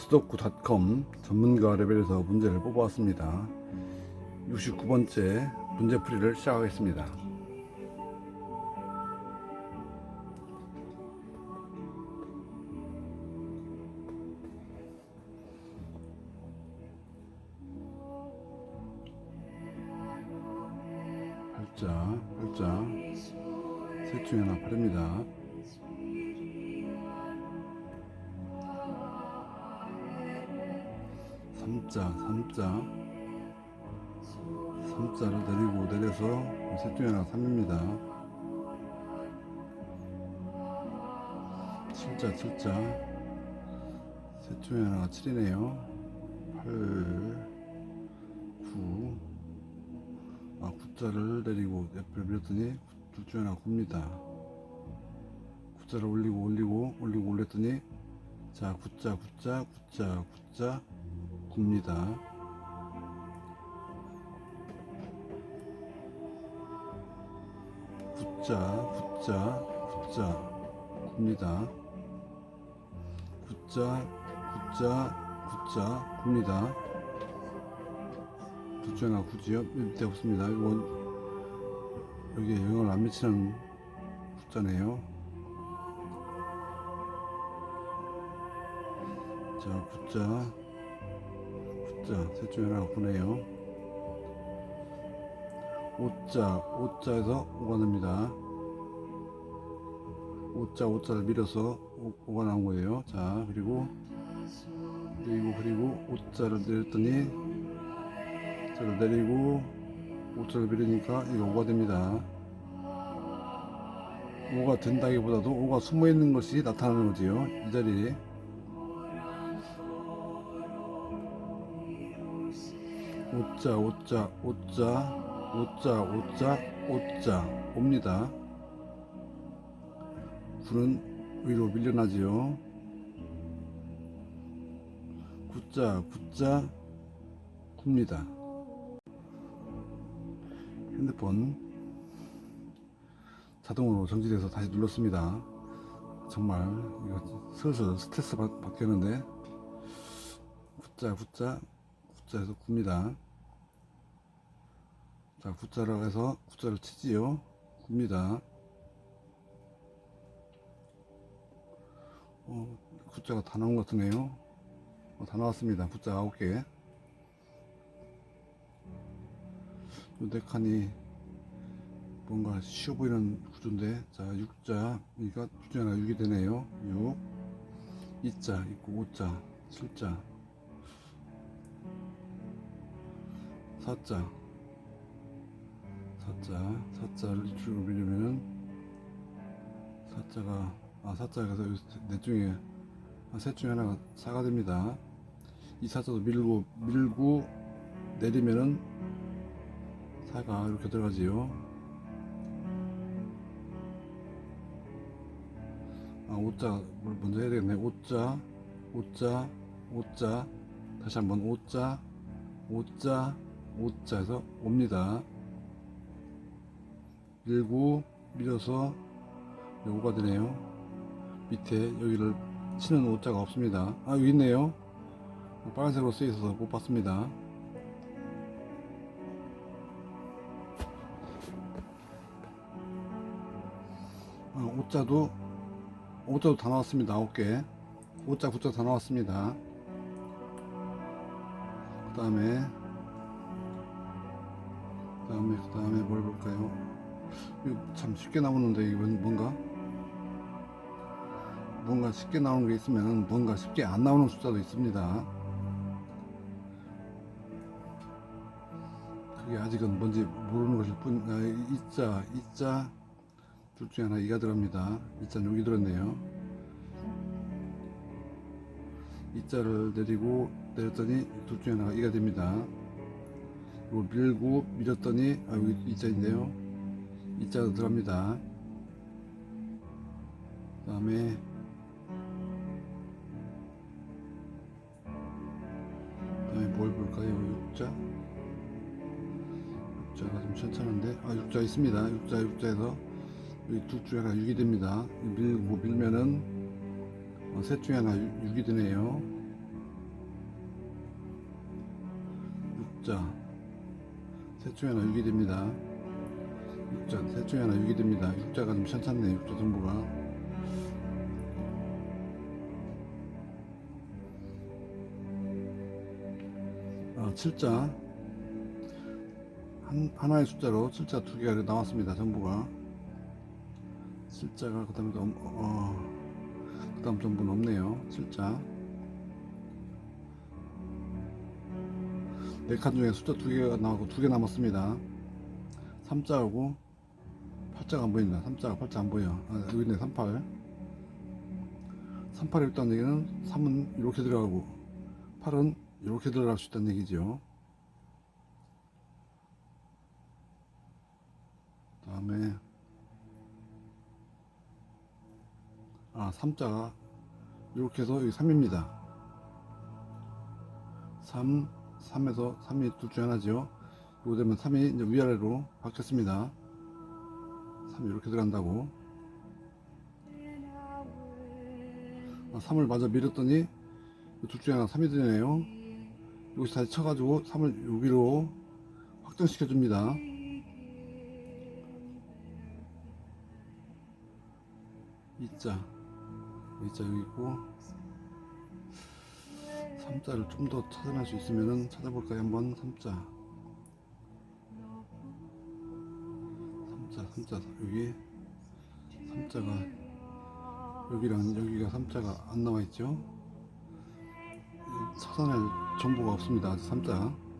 수도쿠닷컴 전문가 레벨에서 문제를 뽑아왔습니다. 69번째 문제풀이를 시작하겠습니다. 팔자, 팔자, 셋 중에 하나 팔입니다. 삼자, 삼자, 삼자를 내리고 내려서 셋 중에 하나 삼입니다. 칠자, 칠자, 셋 중에 하나가 칠이네요. 팔, 구, 아, 구자를 내리고 옆을 밀었더니 둘 중에 하나 굽니다. 구자를 올리고 올리고 올리고 올렸더니 자, 구자, 구자, 구자, 구자, 굽니다. 구자, 구자, 구자, 굽니다. 구자, 구자, 구자, 굽니다. 하나 구지요? 밑에 없습니다. 이건 여기에 영향을 안 미치는 구자네요. 자, 구자, 구자, 셋 중에 하나가 구네요. 오자, 오자에서 오가 납니다. 오자, 오자를 밀어서 오, 오가 나온 거예요. 자, 그리고, 그리고, 그리고, 오자를 내렸더니, 자를 내리고, 오자를 밀으니까 이거 오가 됩니다. 오가 된다기보다도 오가 숨어 있는 것이 나타나는 거지요. 이 자리에. 오자 오자 오자 오자 오자 오자 옵니다. 구는 위로 밀려나지요. 구자 구자 굽니다. 핸드폰 자동으로 정지돼서 다시 눌렀습니다. 정말 이거 슬슬 스트레스 받, 받겠는데 구자 구자 구자에서 굽니다. 자, 구자를 해서 구자를 치지요. 굽니다. 어, 구자가 다 나온 것 같으네요. 어, 다 나왔습니다. 구자 9개. 네 칸이 뭔가 쉬워 보이는 구조인데, 자, 6자, 이가 주자가 6이 되네요. 6. 2자 있고 5자, 7자, 4자, 4자, 4자를 이쪽으로 밀려면은 4자가, 아, 4자에서 넷 중에, 아, 셋 중에 하나가 4가 됩니다. 이 4자도 밀고, 밀고 내리면은 4가 이렇게 들어가지요. 아, 5자 먼저 해야 되겠네. 5자, 5자, 5자, 다시 한번 5자, 5자, 5자에서 옵니다. 밀고 밀어서 5가 되네요. 밑에 여기를 치는 5자가 없습니다. 아, 여기 있네요. 빨간색으로 쓰여 있어서 못 봤습니다. 아, 5자도 5자도 다 나왔습니다. 9개. 5자, 9자 다 나왔습니다. 그 다음에 그 다음에 그 다음에 뭘 볼까요? 참 쉽게 나오는데 이건 뭔가 뭔가 쉽게 나오는 게 있으면 뭔가 쉽게 안 나오는 숫자도 있습니다. 그게 아직은 뭔지 모르는 것일 뿐. 아, 이자 이자 둘 중에 하나 이가 들어갑니다. 이자 여기 들었네요. 이자를 내리고 내렸더니 둘 중에 하나가 이가 됩니다. 그리고 밀고 밀었더니 아 여기 이자인데요. 이자도 들어갑니다. 그 다음에 다음에 뭘 볼까요? 6자? 6자가 좀 시원찮은데? 아 6자 있습니다. 6자 6자에서 여기 두 줄에 하나 6이 됩니다. 밀, 뭐 밀면은 어, 셋 중에 하나 6, 6이 되네요. 6자. 셋 중에 하나 6이 됩니다. 6자 셋 중에 하나 6이 됩니다. 6자가 좀 괜찮네 6자 정보가. 어, 7자. 한, 하나의 숫자로 7자 두 개가 나왔습니다 정보가. 7자가 그 다음에 어, 그 다음 정보는 없네요 7자. 네칸 중에 숫자 두 개가 나오고 두 개 남았습니다 3자하고 8자가 안 보인다. 3자가 8자 안 보여. 아, 여기 있네 38 38에 있다는 얘기는 3은 이렇게 들어가고 8은 이렇게 들어갈 수 있다는 얘기죠 다음에 아 3자가 이렇게 해서 여기 3입니다. 3 3에서 3이 둘 중에 하나죠 이거 되면 3이 이제 위아래로 바뀌었습니다. 3이 이렇게 들어간다고. 아, 3을 마저 밀었더니 둘 중에 하나 3이 되네요. 여기서 다시 쳐가지고 3을 여기로 확정시켜 줍니다. 이자 이자 여기 있고 3자를 좀 더 찾아낼 수 있으면은 찾아볼까요? 한번 3자 3자 3자 여기? 3자가 여기랑 여기가 3자가 안 나와 있죠? 찾아낼 정보가 없습니다 아직 3자.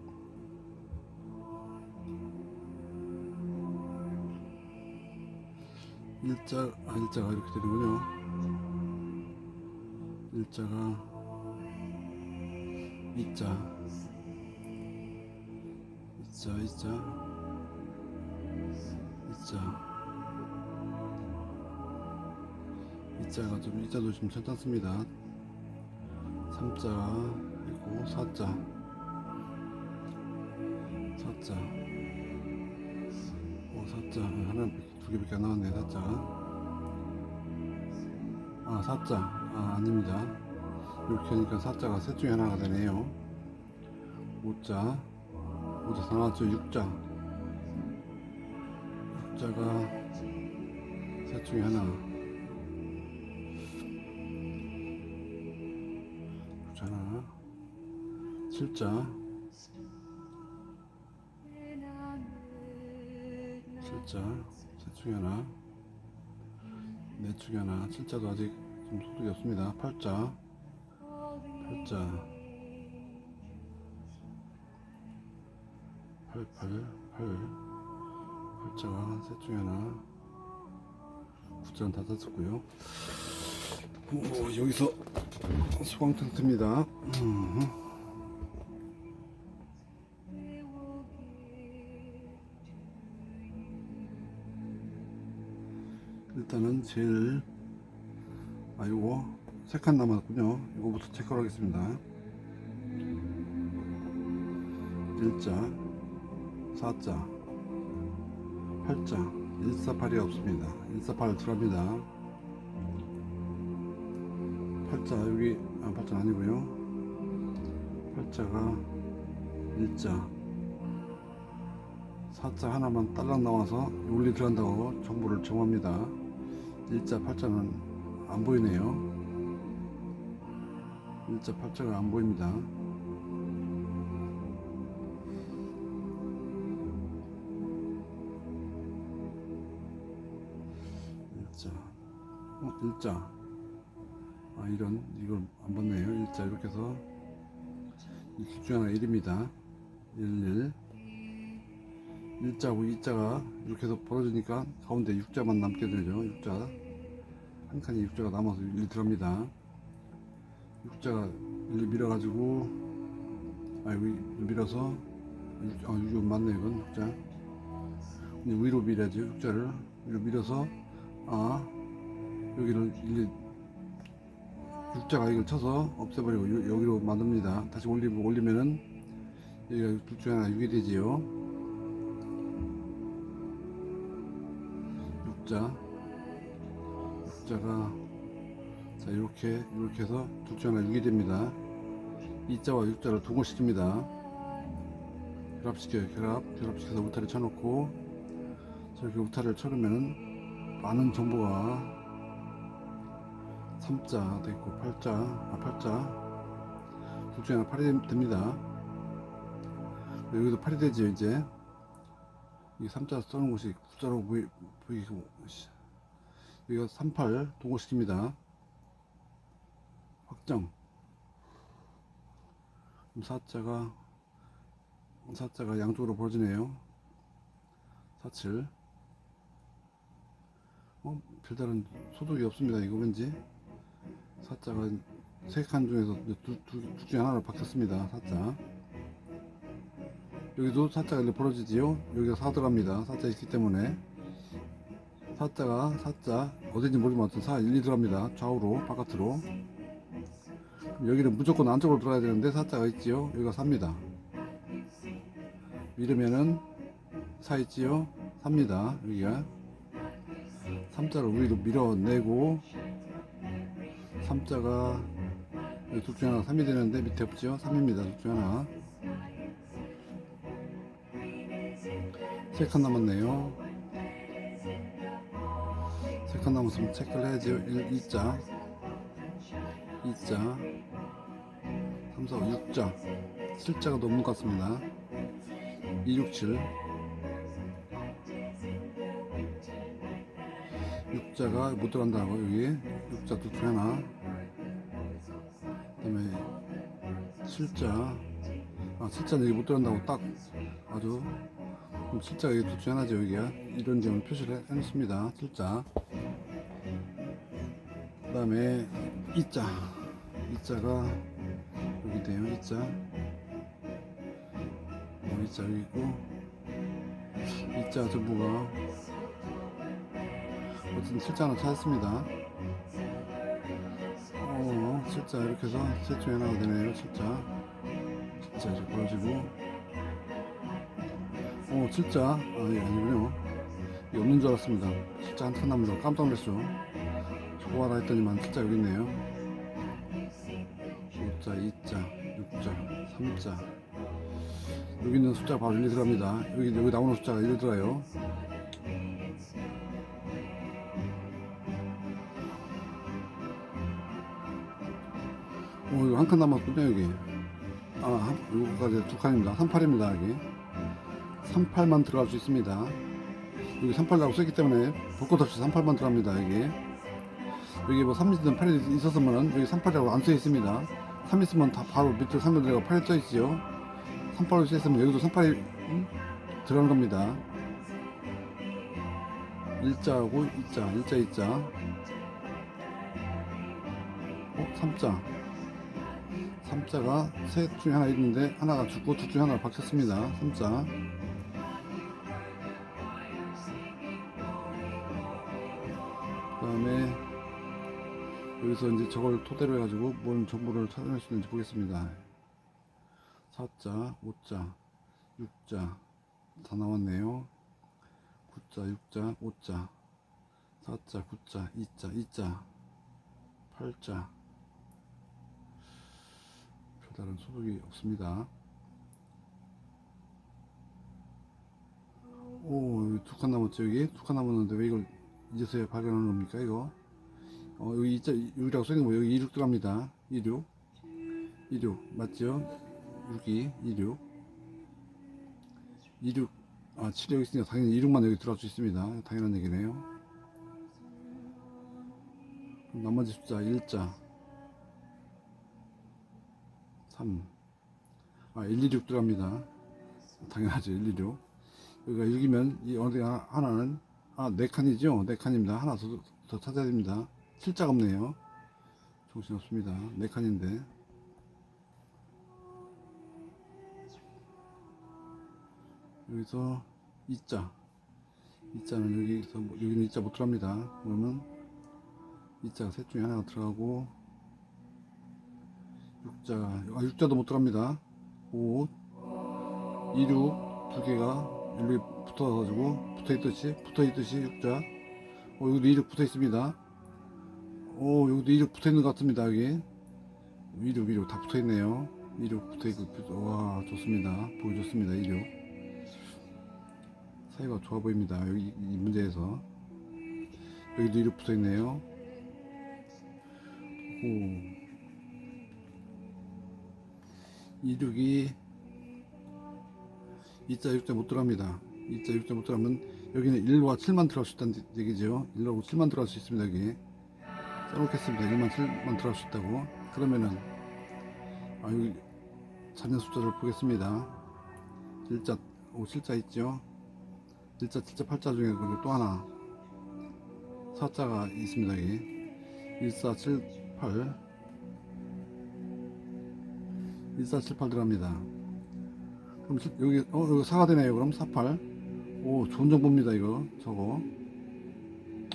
일자 아 일자가 이렇게 되는군요. 일자가 이자. 이자 이자 이자 이자가 좀 이자도 좀 괜찮습니다. 3자 있고 4자. 4자. 오 4자. 하나 두 개밖에 안 나왔네 4자. 아 4자. 아 아닙니다. 이렇게 하니까 4자가 셋 중에 하나가 되네요. 5자. 5자 다 나왔죠 6자 6자가 셋 중에 하나. 6자 하나 7자. 7자. 셋 중에 하나. 넷 중에 하나. 7자도 아직 좀 소득이 없습니다. 8자. 8자. 8 8 8 8자가 셋 중에 하나. 9자는 다 떴었고요. 오, 여기서 소강 텐트입니다. 음. 일단은 제일 아 요거 세 칸 남았군요. 이거부터 체크를 하겠습니다. 1자 4자 8자. 148이 없습니다. 148 들어갑니다. 8자 여기 아 8자 아니고요. 8자가 1자. 4자 하나만 딸랑 나와서 윤리 들어간다고 정보를 정합니다. 1자 8자는 안 보이네요. 1자 8자가 안 보입니다 일자 아 이런 이걸 안 봤네요. 일자 이렇게 해서. 이둘 중에 하나 1입니다. 11 일자고 이자가 이렇게 해서 벌어지니까 가운데 6자만 남게 되죠 6자. 한 칸에 6자가 남아서 1 들어갑니다. 6자가 1 밀어 가지고 아 여기 밀어서 육- 아 이거 맞네 이건 6자. 위로 밀어야죠 6자를. 위로 밀어서 아 여기를 일일이 육자가 이걸 쳐서 없애버리고 요- 여기로 만듭니다 다시 올리고 올리면은 여기가 둘 중에 하나 6이 되지요 육자 육자가 자 이렇게 이렇게 해서 둘 중에 하나 6이 됩니다 이자와 육자를 동일시킵니다 결합시켜요. 결합. 결합시켜서 울타리 쳐놓고 저렇게 울타리를 쳐놓으면 많은 정보가 3자 돼 있고 8자, 아 8자 둘 중에 하나 8이 됩니다. 여기도 8이 되죠 이제 이 3자 써놓은 곳이 숫자로 보이, 보이고 여기가 38 동글시킵니다. 확정. 그럼 4자가 4자가 양쪽으로 벌어지네요. 47. 어, 별다른 소득이 없습니다. 이거 왠지 4자가 세 칸 중에서 두, 두, 둘 중에 하나로 바뀌었습니다. 4자. 여기도 4자가 이렇게 벌어지지요. 여기가 4 들어갑니다. 4자 있기 때문에 4자가 4자 어딘지 모르지만 4, 1, 2 들어갑니다. 좌우로 바깥으로 여기는 무조건 안쪽으로 들어가야 되는데 4자가 있지요. 여기가 4입니다. 이러면은 4 있지요. 3입니다. 여기가 3자를 위로 밀어내고 3자가 둘 중에 하나 3이 되는데 밑에 없죠. 3입니다. 둘 중에 하나 세칸 남았네요. 세칸 남았으면 체크를 해야죠. 1, 2자 2자 3, 4, 5, 6자 7자가 넘는 것 같습니다 2, 6, 7 6자가 못 들어간다고 여기 6자 둘 중에 하나 그 다음에 7자. 아 7자는 여기 못 들어간다고 딱 아주 그럼 7자가 여기 둘 중에 하나죠 여기가. 이런 점을 표시를 해- 해놓습니다. 7자. 그 다음에 2자. 2자가 여기 있네요 2자. 어, 2자 여기 있고. 2자 전부가 어쨌든 7자 하나 찾았습니다 어 7자 이렇게 해서 셋 중에 하나가 되네요 7자. 7자 이제 벌어지고. 어 7자. 아 이게 아니군요. 이게 없는 줄 알았습니다. 7자 한칸 남아서 깜짝 놀랐죠. 저거 하라 했더니만 7자 여기 있네요. 5자 2자 6자 3자. 여기 있는 숫자 바로 1, 2 들어갑니다. 여기 여기 나오는 숫자가 1 들어요 오 이거 한칸 남았군요 여기. 아 한, 여기까지 두 칸입니다. 38입니다 여기. 38만 들어갈 수 있습니다. 여기 38이라고 써있기 때문에 볼것 없이 38만 들어갑니다 여기. 여기 뭐 3이든 8이 있었으면은 여기 38이라고 안 써 있습니다. 3 있으면 다 바로 밑에 3을 들어가 8이 써 있지요. 38로 써 있으면 여기도 38이 음? 들어간 겁니다. 1자하고 2자 1자 2자. 어? 3자 3자가 셋 중에 하나 있는데 하나가 죽고 둘 중에 하나가 바뀌었습니다. 3자. 그 다음에 여기서 이제 저걸 토대로 해가지고 뭔 정보를 찾아낼 수 있는지 보겠습니다. 4자 5자 6자 다 나왔네요. 9자 6자 5자. 4자 9자 2자 2자. 8자. 별 다른 소득이 없습니다. 오, 두 칸 남았죠, 여기? 두 칸 남았는데 왜 이걸 이제서야 발견하는 겁니까, 이거? 어, 여기 있자, 여기라고 써있는 거, 여기 26 들어갑니다. 26. 26, 맞죠? 6이, 26. 26, 아, 7이 여기 있으니까 당연히 26만 여기 들어갈 수 있습니다. 당연한 얘기네요. 나머지 숫자, 1자. 3. 아, 126 들어갑니다. 당연하죠, 126. 여기가 6이면 이 어디 하나- 하나는, 아, 4칸이죠? 4칸입니다. 하나 더, 더 찾아야 됩니다. 7자가 없네요. 정신 없습니다. 4칸인데. 여기서 2자. 2자는 여기서, 뭐- 여기는 2자 못 들어갑니다. 그러면 2자가 셋 중에 하나가 들어가고, 6자, 아, 6자도 못 들어갑니다. 5, 2, 6, 두 개가 여기 붙어가지고, 붙어있듯이, 붙어있듯이 6자. 어, 여기도 2, 6 붙어있습니다. 오, 여기도 2, 6 붙어있는 것 같습니다, 여기. 2, 6, 2, 6다 붙어있네요. 이륙 붙어있고 와 좋습니다 보기 좋습니다 이륙 사이가 좋아 보입니다 여기 이 문제에서 여기도 이륙 붙어있네요 오 이륙이 2자 6자 못 들어갑니다. 2자 6자 못 들어가면 여기는 1과 7만 들어갈 수 있다는 얘기죠. 1하고 7만 들어갈 수 있습니다 여기. 써놓겠습니다. 1만 7만 들어갈 수 있다고. 그러면은 아 여기 자녀 숫자를 보겠습니다. 1자 오 7자 있죠? 1자 7자 8자 중에 그리고 또 하나. 4자가 있습니다 여기. 1 4 7 8 1 4 7 8 들어갑니다. 그럼 실- 여기 어 여기 4가 되네요. 그럼 4 8 오 좋은 정보입니다 이거. 저거.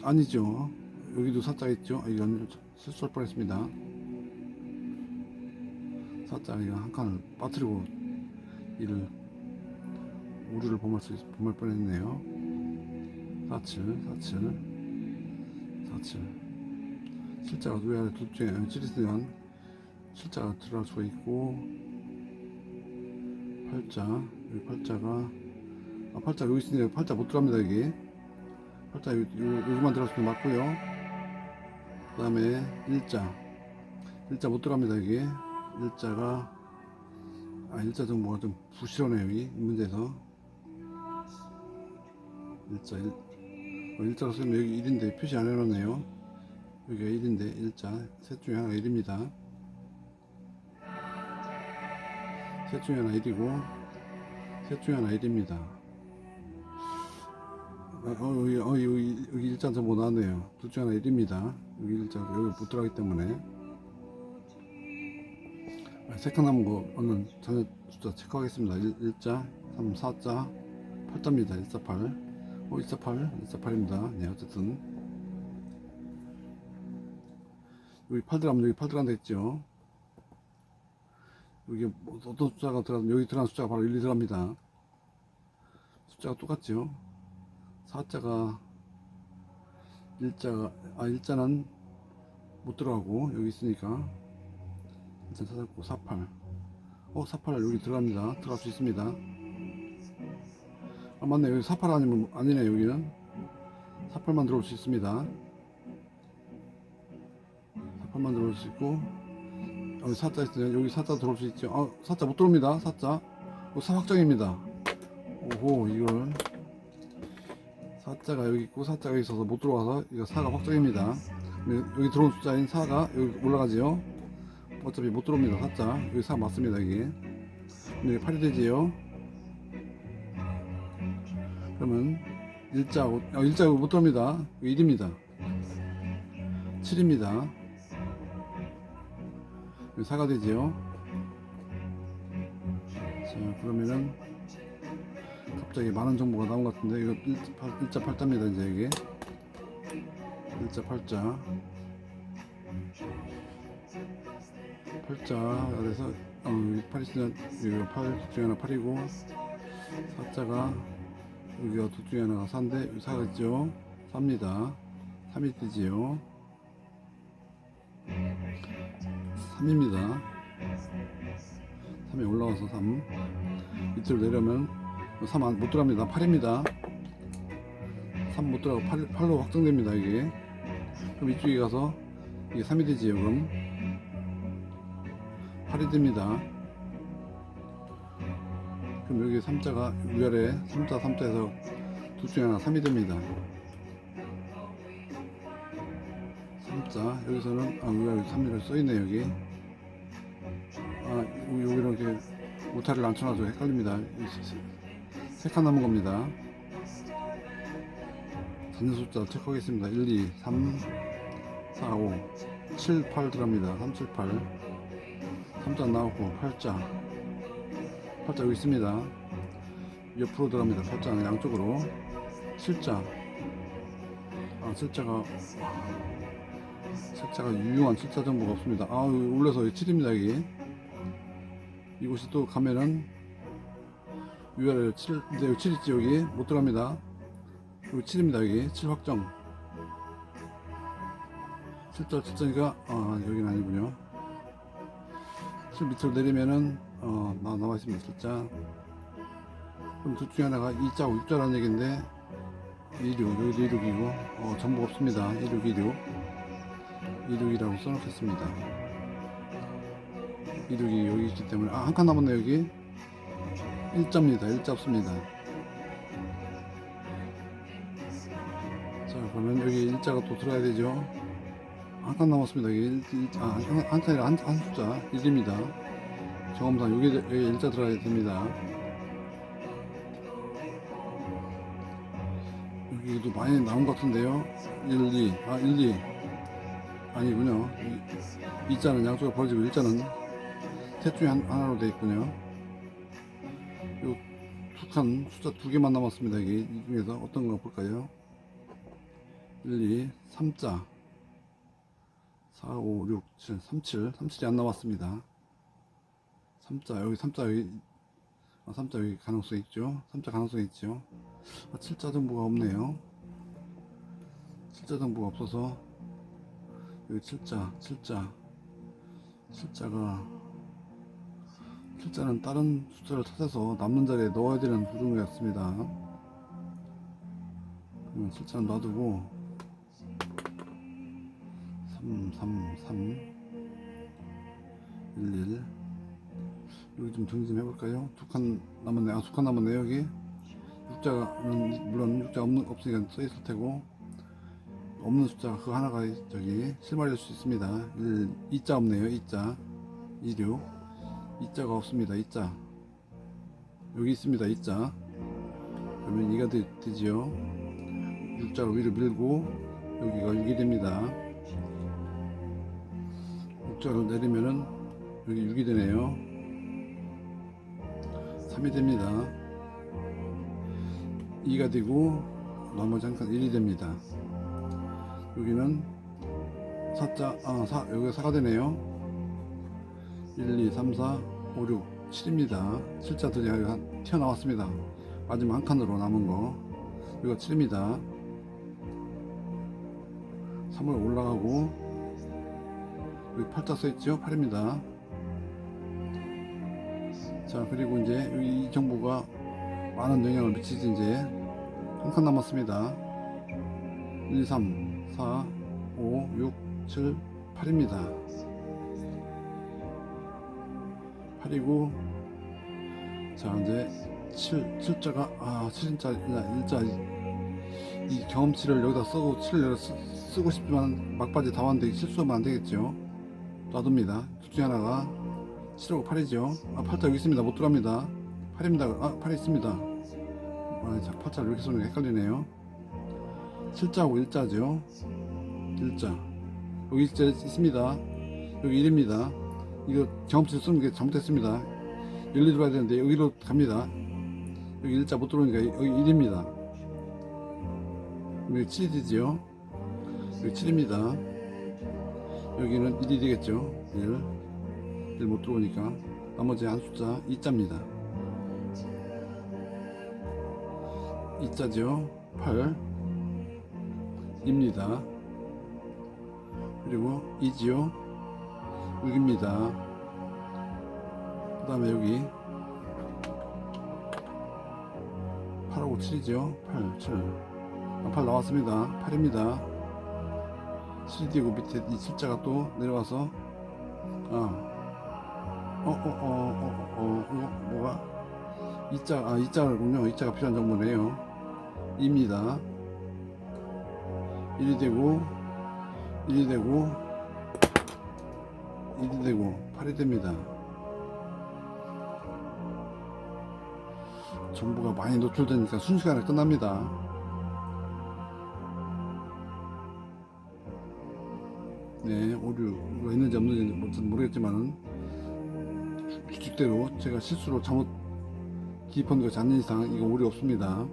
아니죠. 여기도 4자 있죠? 아, 이건 실수할 뻔 했습니다. 4자 이거 한 칸을 빠뜨리고 이를 오류를 범할 수 있- 범할 뻔 했네요. 47 47 47 실자가 위아래 둘 중에 7이 있으면 실자가 수가 있고 팔자 여기 팔자가 아 팔자 여기 있으니까 팔자 못 들어갑니다 여기. 팔자 여기만 게 맞고요. 그 다음에 일자. 일자 못 들어갑니다 여기. 일자가 아 일자 정보가 좀 부실하네요 여기 이 문제에서. 일자 일, 어, 일자로 쓰면 여기 1인데 표시 안 해놨네요. 여기가 1인데 일자. 셋 중에 하나가 1입니다 셋 중에 하나 1이고 셋 중에 하나 1입니다. 어, 어, 여기, 어, 여기, 여기 일자 정보 나왔네요. 둘 중에 하나 1입니다. 여기 일자 여기 못 들어가기 때문에. 아, 세칸 남은 거 얼른 자녀 숫자 체크하겠습니다. 1, 자 3, 4자 8자입니다. 148 어, 148 148입니다. 네 어쨌든. 여기 8 들어가면 여기 8 들어간다 했죠 여기 뭐 어떤 숫자가 들어가면 여기 들어간 숫자가 바로 1, 2 들어갑니다 숫자가 똑같죠 4자가 1자가 아 1자는 못 들어가고 여기 있으니까 일단 찾았고 48 어, 48 여기 들어갑니다. 들어갈 수 있습니다. 아, 맞네. 여기 48 아니면, 아니네, 여기는. 48만 들어올 수 있습니다. 48만 들어올 수 있고, 여기 4자 있으면 여기 4자 들어올 수 있죠. 아, 4자 못 들어옵니다. 4자. 어, 4 확정입니다. 오호, 이걸. 4자가 여기 있고, 4자가 여기 있어서 못 들어와서, 이거 4가 확정입니다. 여기 들어온 숫자인 4가 여기 올라가지요. 어차피 못 들어옵니다 사자 여기 사 맞습니다 여기 여기 8이 되지요 그러면 일자하고 아, 일자하고 못 들어옵니다 1입니다 7입니다 여기 4가 되지요. 자 그러면은 갑자기 많은 정보가 나온 것 같은데 이거 일자, 팔- 일자 8자입니다 이제 여기 일자 8자. 팔자가 돼서 어, 8이 있으면 여기가 8 중에 하나 8이고 4자가 여기가 둘 중에 하나가 4인데 여기 4가 있죠 3입니다. 3이 뜨지요 3입니다. 3이 올라와서 3 밑으로 내려면 3못 들어갑니다. 8입니다. 3 못 들어가고 8, 8로 확정됩니다 이게. 그럼 이쪽에 가서 이게 3이 되지요 그럼? 8이 됩니다. 그럼 여기 3자가 위아래 3자 3자에서 둘 중에 하나 3이 됩니다. 3자 여기서는 아 위아래 3이라고 써있네 여기 아 여기 여기는 이렇게 오타를 안 쳐놔서 헷갈립니다. 세칸 남은 겁니다. 잔여 숫자 체크하겠습니다. 1, 2, 3, 4, 5, 7, 8 들어갑니다. 3, 7, 8 3자 나오고 8자 8자 여기 있습니다 옆으로 들어갑니다 8자는 양쪽으로 7자 아 7자가 7자가 유용한 7자 정보가 없습니다 아 올려서 7입니다 여기 이곳이 또 가면은 위아래 7 이제 여기 7 있지 여기 못 들어갑니다. 여기 7입니다 여기. 7 확정. 7자 7자니까 아 여기는 아니군요. 7 밑으로 내리면은 어 나, 나와 있습니다 실자. 그럼 둘 중에 하나가 2자고 6자라는 얘기인데 26 여기도 26이고 어 전부 없습니다. 16 26 26이라고 써놓겠습니다 26이 여기 있기 때문에 아 한 칸 남았네 여기. 1자입니다 1자 없습니다. 자 그러면 여기 1자가 또 들어야 되죠? 한 칸 남았습니다 여기 1, 아, 한, 한 칸이라 한, 한 숫자. 1입니다. 정엄상 여기, 여기 1자 들어야 됩니다. 여기도 많이 나온 것 같은데요? 1, 2, 아 1, 2 아니군요. 이, 2자는 양쪽에 벌어지고 1자는 셋 중에 한, 하나로 되어 있군요. 요 두 칸 숫자 두 개만 남았습니다 여기 이 중에서 어떤 거 볼까요? 1, 2, 3자. 4, 5, 6, 7, 37 37이 안 남았습니다. 3자 여기 3자 여기 아, 3자 여기 가능성 있죠? 3자 가능성 있죠? 아, 7자 정보가 없네요. 7자 정보가 없어서 여기 7자 7자. 7자가 7자는 다른 숫자를 찾아서 남는 자리에 넣어야 되는 부분이 같습니다 그러면 7자는 놔두고 3 3 3 1 1 여기 좀 정리 좀 해볼까요? 두 칸 남았네. 아, 두 칸 남았네, 여기. 육자는, 물론 육자 없는, 없으니까 써있을 테고, 없는 숫자, 그 하나가 저기, 실마리일 수 있습니다. 1, 2자 없네요, 2자. 26. 2자가 없습니다, 2자. 여기 있습니다, 2자. 그러면 2가 되, 되지요. 육자로 위로 밀고, 여기가 6이 됩니다. 육자를 내리면은, 여기 6이 되네요. 3이 됩니다. 2가 되고 나머지 한칸 1이 됩니다. 여기는 4자, 아, 4, 여기가 4가 되네요. 1, 2, 3, 4, 5, 6, 7입니다. 7자들이 한- 튀어나왔습니다. 마지막 한 칸으로 남은 거. 여기가 7입니다. 3을 올라가고 여기 8자 써있죠? 8입니다. 자 그리고 이제 이 정보가 많은 영향을 미치지 이제 한 칸 남았습니다 1 2 3 4 5 6 7 8입니다 8이고 자 이제 7 7자가 아 7자 1자 이 경험치를 여기다 쓰고 7을 쓰고 싶지만 막바지 다 왔는데 실수하면 안 되겠죠 놔둡니다 둘 중에 하나가 7하고 8이죠. 아, 8자 여기 있습니다. 못 들어갑니다. 8입니다. 아, 8이 있습니다. 아, 자, 8자 이렇게 쏘는 게 헷갈리네요. 7자하고 1자죠. 1자. 여기 1자 있습니다. 여기 1입니다. 이거 경험치 쓰는 게 잘못됐습니다. 여기로 들어가야 되는데 여기로 갑니다. 여기 1자 못 들어오니까 여기 1입니다. 여기 7이 되지요. 여기 7입니다. 여기는 1이 되겠죠. 1. 1 못 들어오니까 나머지 한 숫자 2자입니다 2자죠 8 입니다 그리고 2지요 6입니다 그 다음에 여기 8하고 7이죠 8 7 아, 8 나왔습니다 8입니다 7이 되고 밑에 이 7자가 또 내려와서 아 어, 어, 어, 어, 어, 이거 뭐가? 이자, 아, 이자군요. 이자가 필요한 정보네요. 입니다. 1이 되고, 1이 되고, 1이 되고, 8이 됩니다. 정보가 많이 노출되니까 순식간에 끝납니다. 네, 오류가 있는지 없는지 모르겠지만은 규칙대로 제가 실수로 잘못 기입한 것이 아닌 이상 이거 오류 없습니다.